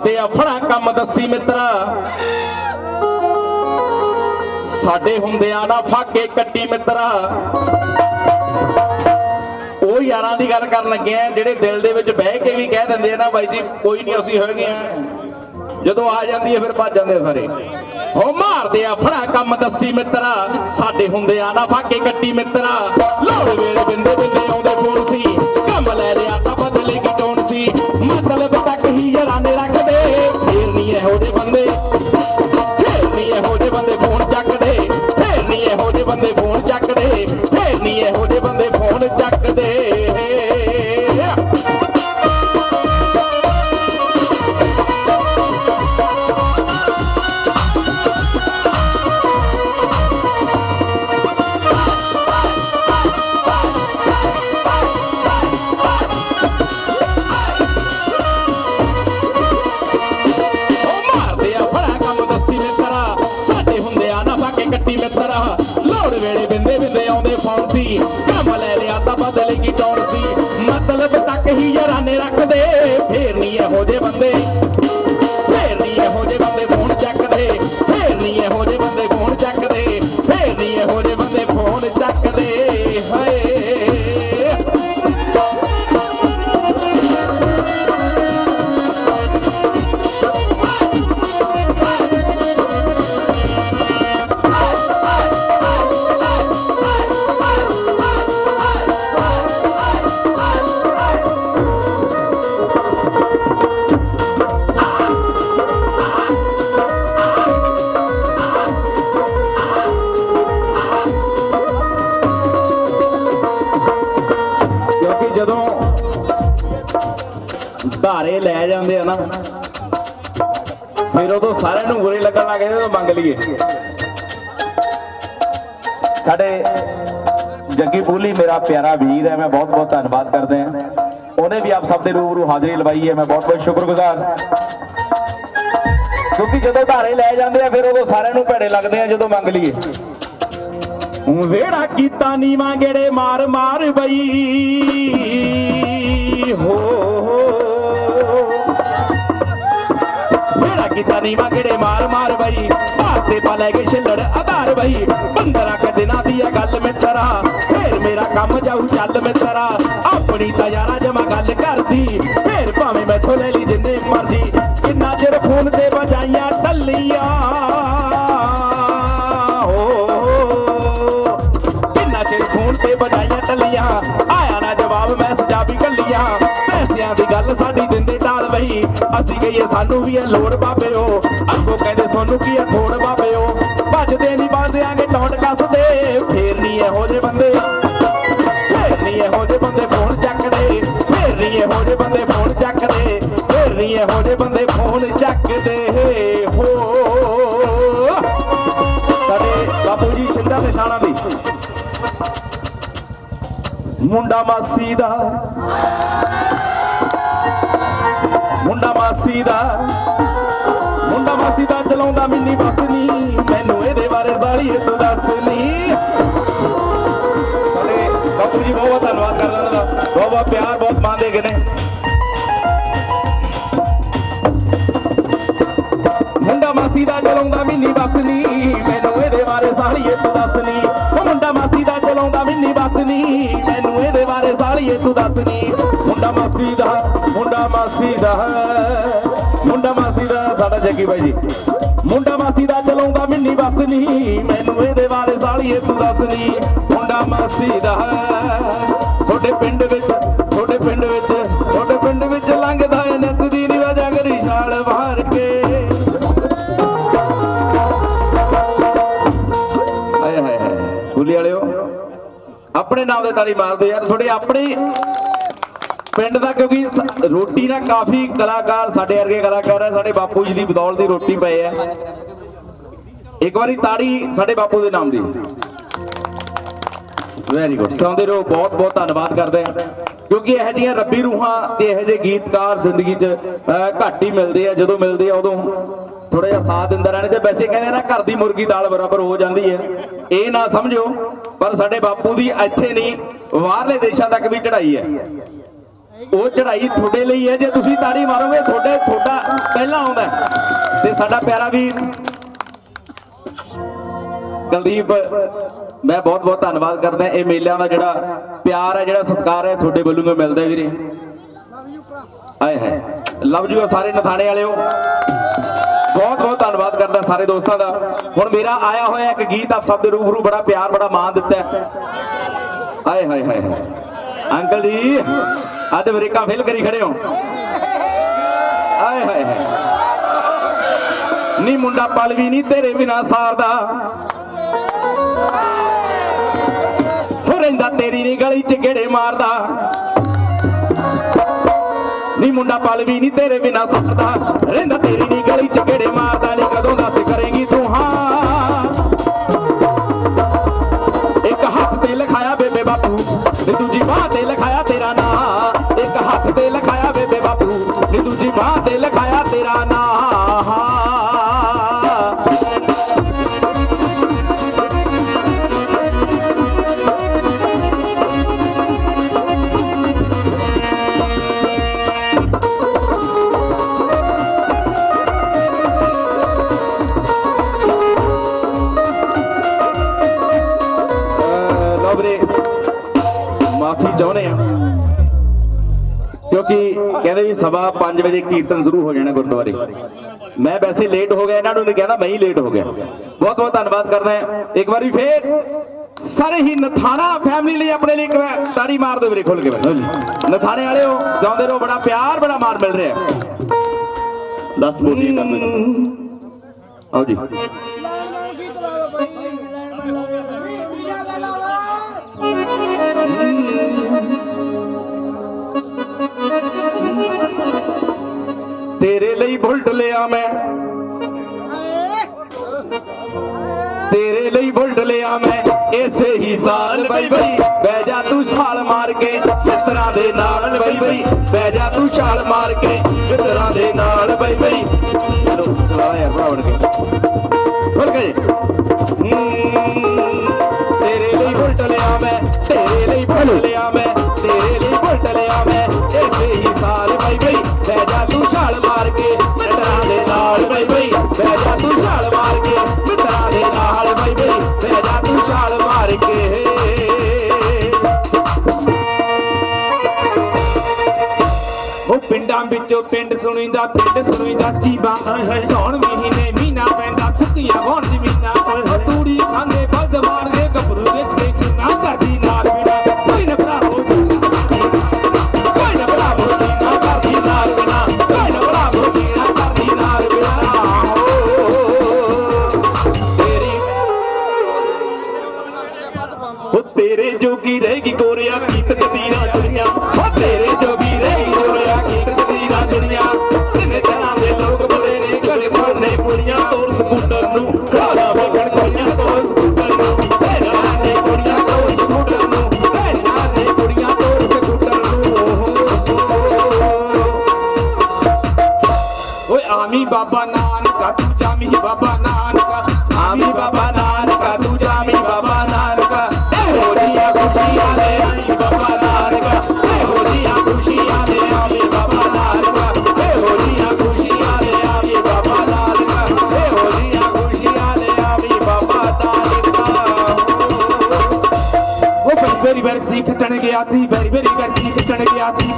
ਮਾਰਦੇ ਆ ਕੰਮ ਦੱਸੀ ਮਿੱਤਰਾ। ਸਾਡੇ ਹੁੰਦੇ ਨਾ ਫਾਕੇ ਕੱਟੀ ਮਿੱਤਰਾ। ਉਹ ਯਾਰਾਂ ਦੀ ਗੱਲ ਕਰਨ ਲੱਗੇ ਆ, ਜਿਹੜੇ ਦਿਲ ਦੇ ਵਿੱਚ ਬਹਿ ਕੇ ਵੀ ਕਹਿ ਦਿੰਦੇ ਆ ਨਾ, ਬਾਈ ਜੀ, ਕੋਈ ਨਹੀਂ ਅਸੀਂ ਹੈਗੇ ਆ। ਜਦੋਂ ਆ ਜਾਂਦੀ ਹੈ ਫਿਰ ਭੱਜ ਜਾਂਦੇ ਸਾਰੇ। ਹੋ ਮਾਰਦੇ ਆ ਫੜਾ ਕੰਮ ਦੱਸੀ ਮਿੱਤਰਾ। ਸਾਡੇ ਹੁੰਦੇ ਆ ਨਾ ਫਾਕੇ ਕੱਟੀ ਮਿੱਤਰਾ। ਲੋੜ ਕੱਟੀ ਲੋੜ ਵੇਲੇ ਬਿੰਦੇ ਬਿੰਦੇ ਆਉਂਦੇ ਫੋਨ ਸੀ। ਕੰਮ ਲੈ ਲਿਆ ਤਾਂ ਬਦਲੇ ਕੀ ਟੌਰ ਸੀ। ਮਤਲਬ ਤੱਕ ਹੀ ਯਾਰਾਂ ਨੇ ਰੱਖਦੇ। ਫੇਰ ਨਹੀਂ ਇਹੋ ਜਿਹੇ ਧਾਰੇ ਲੈ ਜਾਂਦੇ ਆ ਨਾ। ਫਿਰ ਉਦੋਂ ਸਾਰਿਆਂ ਨੂੰ ਬੁਰੇ ਲੱਗਣ ਲੱਗ ਜਾਂਦੇ ਤਾਂ ਮੰਗ ਲਈਏ। ਸਾਡੇ ਜੱਗੀ ਬੂਲੀ, ਮੇਰਾ ਪਿਆਰਾ ਵੀਰ ਹੈ, ਮੈਂ ਬਹੁਤ ਬਹੁਤ ਧੰਨਵਾਦ ਕਰਦੇ ਹਾਂ। ਉਹਨੇ ਵੀ ਆਪ ਸਭ ਦੇ ਰੂਬਰੂ ਹਾਜ਼ਰੀ ਲਵਾਈ ਹੈ, ਮੈਂ ਬਹੁਤ ਬਹੁਤ ਸ਼ੁਕਰਗੁਜ਼ਾਰ। ਕਿਉਂਕਿ ਜਦੋਂ ਧਾਰੇ ਲੈ ਜਾਂਦੇ ਆ, ਫਿਰ ਉਦੋਂ ਸਾਰਿਆਂ ਨੂੰ ਭੈੜੇ ਲੱਗਦੇ ਆ, ਜਦੋਂ ਮੰਗ ਲਈਏ। ਵੇੜਾ ਕੀਤਾ ਨੀਵਾਂ ਗੇੜੇ ਮਾਰ ਮਾਰ ਬਈ ਹੋ। ਵੇੜਾ ਕੀਤਾ ਮਾਰ ਮਾਰ ਬਈ। ਭਾਰਤੇ ਪਾ ਲੈ ਕੇ ਛਿੱਲੜ ਆਧਾਰ ਬਈ। ਬੰਦਰਾ ਕਦਿਨਾਂ ਦੀ ਆ ਗੱਲ ਮਿੱਤਰਾ ਫੇਰ ਮੇਰਾ ਕੰਮ ਜਾਊ ਚੱਲ ਮਿੱਤਰਾ ਆਪਣੀ ਤਾਂ ਯਾਰਾ ਜਮਾ ਗੱਲ ਕਰਦੀ। ਫੇਰ ਭਾਵੇਂ ਮੈਥੋਂ ਲੈ ਲਈ ਜਿੰਨੇ ਮਰਜ਼ੀ। ਕਿੰਨਾ ਚਿਰ ਫੋਨ ਤੇ ਵਜਾਈਆਂ ਟੱਲੀਆਂ। ਅਸੀਂ ਕਹੀਏ ਸਾਨੂੰ ਵੀ ਇਹ ਲੋੜ ਬਾਬਿਓ ਅੱਗੋਂ ਕਹਿੰਦੇ ਸੋਨੂੰ ਕੀ ਇਹ ਥੋੜ ਬਾਬਿਓ ਭੱਜਦੇ ਨਹੀਂ ਬਾਂਦਿਆਂਗੇ ਟੌਂਟ ਕੱਸਦੇ। ਫੇਰ ਨਹੀਂ ਇਹੋ ਜਿਹੇ ਬੰਦੇ। ਫੇਰ ਨਹੀਂ ਇਹੋ ਜਿਹੇ ਬੰਦੇ ਫੋਨ ਚੱਕਦੇ। ਫੇਰ ਨਹੀਂ ਇਹੋ ਜਿਹੇ ਬੰਦੇ ਫੋਨ ਚੱਕਦੇ। ਫੇਰ ਨਹੀਂ ਇਹੋ ਜਿਹੇ ਬੰਦੇ ਫੋਨ ਚੱਕਦੇ। ਹੋ। ਸਾਡੇ ਬਾਪੂ ਜੀ ਸ਼ਿੰਦਾ ਦੇ ਥਾਣਾ ਦੀ। ਮੁੰਡਾ ਮਾਸੀ ਦਾ। ਦਾ ਚਲਾਉਂਦਾ ਮੈਨੂੰ ਇਹਦੇ ਬਾਰੇ ਸਾਲੀ ਤੂੰ ਦੱਸ ਸਾਡੇ ਬਾਪੂ ਜੀ ਬਹੁਤ ਧੰਨਵਾਦ ਕਰਦਾ ਉਹਨਾਂ ਦਾ। ਬਹੁਤ ਬਹੁਤ ਪਿਆਰ, ਬਹੁਤ ਮਾਣ ਦੇ ਮੁੰਡਾ ਮਾਸੀ ਦਾ ਚਲਾਉਂਦਾ ਮਿੰਨੀ ਬੱਸ ਨੀ, ਮੈਨੂੰ ਇਹਦੇ ਬਾਰੇ ਸਾਲੀਏ ਤੂੰ ਦੱਸਨੀ ਉਹ ਮੁੰਡਾ ਮਾਸੀ ਦਾ ਚਲਾਉਂਦਾ ਮਿੰਨੀ ਬੱਸ ਨੀ, ਮੈਨੂੰ ਇਹਦੇ ਬਾਰੇ ਸਾਲੀਏ ਤੂੰ ਦੱਸਨੀ ਮੁੰਡਾ ਮਾਸੀ ਦਾ, ਮੁੰਡਾ ਮਾਸੀ ਦਾ, ਮੁੰਡਾ ਜੱਗੀ ਬਾਈ ਜੀ। ਮੁੰਡਾ ਮਾਸੀ ਦਾ ਚਲਾਉਂਦਾ ਮਿੰਨੀ ਬੱਸ ਨੀ। ਮੈਨੂੰ ਇਹਦੇ ਬਾਰੇ ਸਾਲੀਏ ਤੂੰ ਦੱਸ ਨੀ। ਮੁੰਡਾ ਮਾਸੀ ਦਾ ਤੁਹਾਡੇ ਪਿੰਡ ਵਿੱਚ, ਤੁਹਾਡੇ ਪਿੰਡ ਵਿੱਚ, ਤੁਹਾਡੇ ਪਿੰਡ ਵਿੱਚ ਲੰਘਦਾ ਏ ਨਿੱਤ ਦੀ ਨਿਵਾ ਜਗਰੀ ਛਾਲ ਮਾਰ ਕੇ। ਹਾਏ ਹਾਏ ਹਾਏ। ਕੁਲੀ ਵਾਲਿਓ, ਆਪਣੇ ਨਾਮ ਦੇ ਤਾੜੀ ਮਾਰਦੇ ਯਾਰ ਤੁਹਾਡੇ ਆਪਣੇ ਪਿੰਡ ਦਾ ਕਿਉਂਕਿ ਰੋਟੀ ਨਾ ਕਾਫੀ ਕਲਾਕਾਰ ਸਾਡੇ ਵਰਗੇ ਕਲਾਕਾਰ ਹੈ ਸਾਡੇ ਬਾਪੂ ਜੀ ਦੀ ਬਦੌਲਤ ਦੀ ਰੋਟੀ ਪਏ ਆ। ਇੱਕ ਵਾਰੀ ਤਾੜੀ ਸਾਡੇ ਬਾਪੂ ਦੇ ਨਾਮ ਦੀ। ਵੈਰੀ ਗੁੱਡ ਸੌਂਦੇ ਰਹੋ, ਬਹੁਤ ਬਹੁਤ ਧੰਨਵਾਦ ਕਰਦੇ ਆ ਕਿਉਂਕਿ ਇਹੋ ਜਿਹੀਆਂ ਰੱਬੀ ਰੂਹਾਂ ਤੇ ਇਹੋ ਜਿਹੇ ਗੀਤਕਾਰ ਜ਼ਿੰਦਗੀ 'ਚ ਘੱਟ ਹੀ ਮਿਲਦੇ ਆ, ਜਦੋਂ ਮਿਲਦੇ ਆ ਉਦੋਂ ਥੋੜਾ ਜਿਹਾ ਸਾਥ ਦਿੰਦਾ ਰਹਿਣਾ। ਤੇ ਵੈਸੇ ਕਹਿੰਦੇ ਨਾ, ਘਰ ਦੀ ਮੁਰਗੀ ਦਾਲ ਬਰਾਬਰ ਹੋ ਜਾਂਦੀ ਹੈ। ਇਹ ਨਾ ਸਮਝੋ, ਪਰ ਸਾਡੇ ਬਾਪੂ ਦੀ ਇੱਥੇ ਨਹੀਂ, ਬਾਹਰਲੇ ਦੇਸ਼ਾਂ ਤੱਕ ਵੀ ਚੜਾਈ ਹੈ। ਉਹ ਚੜਾਈ ਤੁਹਾਡੇ ਲਈ ਹੈ। ਜੇ ਤੁਸੀਂ ਤਾੜੀ ਮਾਰੋਗੇ, ਤੁਹਾਡੇ ਤੁਹਾਡਾ ਪਹਿਲਾਂ ਆਉਂਦਾ ਤੇ ਸਾਡਾ ਪਿਆਰਾ ਵੀਰ ਕੁਲਦੀਪ, ਮੈਂ ਬਹੁਤ ਬਹੁਤ ਧੰਨਵਾਦ ਕਰਦਾ ਇਹ ਮੇਲਿਆਂ ਦਾ ਜਿਹੜਾ ਪਿਆਰ ਹੈ, ਜਿਹੜਾ ਸਤਿਕਾਰ ਹੈ, ਤੁਹਾਡੇ ਵੱਲੋਂ ਮੈਨੂੰ ਮਿਲਦਾ ਵੀਰੇ। ਆਏ ਹੈ ਲਵ ਯੂ ਸਾਰੇ ਨਥਾਣੇ ਵਾਲਿਓ। ਬਹੁਤ ਬਹੁਤ ਧੰਨਵਾਦ ਕਰਦਾ ਸਾਰੇ ਦੋਸਤਾਂ ਦਾ। ਹੁਣ ਮੇਰਾ ਆਇਆ ਹੋਇਆ ਇੱਕ ਗੀਤ ਆਪ ਸਭ ਦੇ ਰੂਬਰੂ ਬੜਾ ਪਿਆਰ, ਬੜਾ ਮਾਣ ਦਿੱਤਾ ਆਏ ਹਾਏ ਹਾਏ। ਅੰਕਲ ਜੀ। ਅੱਜ ਅਮਰੀਕਾ ਫੇਲ ਕਰੀ ਖੜੇ ਹੋ। ਆਏ ਹਾਏ ਹਾਏ। ਨੀ ਮੁੰਡਾ ਪਲ ਵੀ ਨਹੀਂ ਤੇਰੇ ਬਿਨਾ ਸਾਰਦਾ। ਹੋ ਰਹਿੰਦਾ ਤੇਰੀ ਨੀ ਗਲੀ ਚ ਗੇੜੇ ਮਾਰਦਾ। ਨੀ ਮੁੰਡਾ ਪਲ ਵੀ ਨਹੀਂ ਤੇਰੇ ਬਿਨਾ ਸਾਰਦਾ। ਰਹਿੰਦਾ ਤੇਰੀ ਨੀ ਲਓ ਵੀਰੇ ਮਾਫੀ ਚਾਹੁੰਦੇ ਆ ਕਿਉਂਕਿ ਕਹਿੰਦੇ ਵੀ ਸਵਾ 5 ਵਜੇ ਕੀਰਤਨ ਸ਼ੁਰੂ ਹੋ ਜਾਣਾ ਗੁਰਦੁਆਰੇ। ਮੈਂ ਵੈਸੇ ਲੇਟ ਹੋ ਗਿਆ, ਇਹਨਾਂ ਨੂੰ ਕਹਿੰਦਾ ਮੈਂ ਹੀ ਲੇਟ ਹੋ ਗਿਆ। ਬਹੁਤ ਬਹੁਤ ਧੰਨਵਾਦ ਕਰਦਾ ਇੱਕ ਵਾਰੀ ਫੇਰ ਸਾਰੇ ਹੀ ਨਥਾਣਾ ਫੈਮਿਲੀ ਲਈ ਆਪਣੇ ਲਈ ਇੱਕ ਵਾਰ ਤਾੜੀ ਮਾਰ ਦਿਓ ਵੀਰੇ ਖੁੱਲ ਕੇ ਨਥਾਣੇ ਵਾਲਿਓ ਜਾਉਂਦੇ ਰਹੋ ਬੜਾ ਪਿਆਰ, ਬੜਾ ਮਾਰ ਮਿਲ ਰਿਹਾ। 10 ਬੋਲੀ ਕਰ ਦਿਓ ਆਓ ਜੀ। ਤੇਰੇ ਲਈ ਬੁਲਟ ਲਿਆ ਮੈਂ। ਤੇਰੇ ਲਈ ਬੁਲਟ ਲਿਆ ਮੈਂ। ਇਸੇ ਹੀ ਸਾਲ ਬਈ ਬਈ, ਬਹਿ ਜਾ ਤੂੰ ਛਾਲ ਮਾਰ ਕੇ। ਮਿੱਤਰਾਂ ਦੇ ਨਾਲ ਬਈ ਬਈ, ਬਹਿ ਜਾ ਤੂੰ ਛਾਲ ਮਾਰ ਕੇ। ਮਿੱਤਰਾਂ ਦੇ ਨਾਲ ਸੁਣੀਂਦਾ, ਪਿੰਡ ਸੁਣੀਂਦਾ ਚੀਬਾਂ ਸੌਣ ਮਹੀਨੇ ਮਹੀਨਾ ਪੈਂਦਾ, ਸੁੱਕੀਆਂ ਵਣ ਜ਼ਮੀਨਾਂ। ਉਹ ਤੂੜੀ ਖਾਂਦੇ ਬਲਦ ਮਾਰਦੇ, ਗੱਭਰੂ ਵਿੱਚ ਕੇ ਖੁਨਾ ਕਰਦੀ ਨਾਲ ਬਿਨਾ। ਕੋਈ ਨਾ ਭਰਾਵੋ ਜੀਣਾ ਕੋਈ ਨਾ ਭਰਾਵੋ ਜੀਣਾ ਕਰਦੀ ਨਾਲ ਬਿਨਾ। ਕੋਈ ਨਾ ਭਰਾਵੋ ਜੀਣਾ ਕਰਦੀ ਨਾਲ ਬਿਨਾ। ਤੇਰੀ ਉਹ ਤੇਰੇ ਜੋਗੀ ਰਹੇਗੀ ਕੋਰਿਆ, ਕੀਤ ਕਦੀਰਾ ਦੁਨੀਆ ਉਹ ਤੇਰੇ ਜੋਗੀ ਬਾਬਾ ਨਾਨਕਾ ਤੂੰ ਜਾਮੀ ਬਾਬਾ ਨਾਨਕਾ ਆਮੀ ਬਾਬਾ ਨਾਨਕਾ ਤੂੰ ਜਾਮੀ ਬਾਬਾ ਨਾਨਕਾ। ਇਹੋ ਜੀਆਂ ਖੁਸ਼ੀਆਂ ਦੇ ਆਈ ਬਾਬਾ ਨਾਨਕਾ। ਇਹੋ ਜੀਆਂ ਖੁਸ਼ੀਆਂ ਦੇ ਆਮੀ ਬਾਬਾ ਨਾਨਕਾ। ਇਹੋ ਜੀਆਂ ਖੁਸ਼ੀਆਂ ਦੇ ਆਮੀ ਬਾਬਾ ਨਾਨਕਾ। ਇਹੋ ਜੀਆਂ ਖੁਸ਼ੀਆਂ ਦੇ ਆਮੀ ਬਾਬਾ ਨਾਨਕਾ। ਉਹ ਬੜੀ ਬੜੀ ਵੈਰ ਗਿਆ ਸੀ ਬੜੀ ਬੜੀ ਵੈਰ ਸੀ ਖੱਟਣ ਗਿਆ ਸੀ।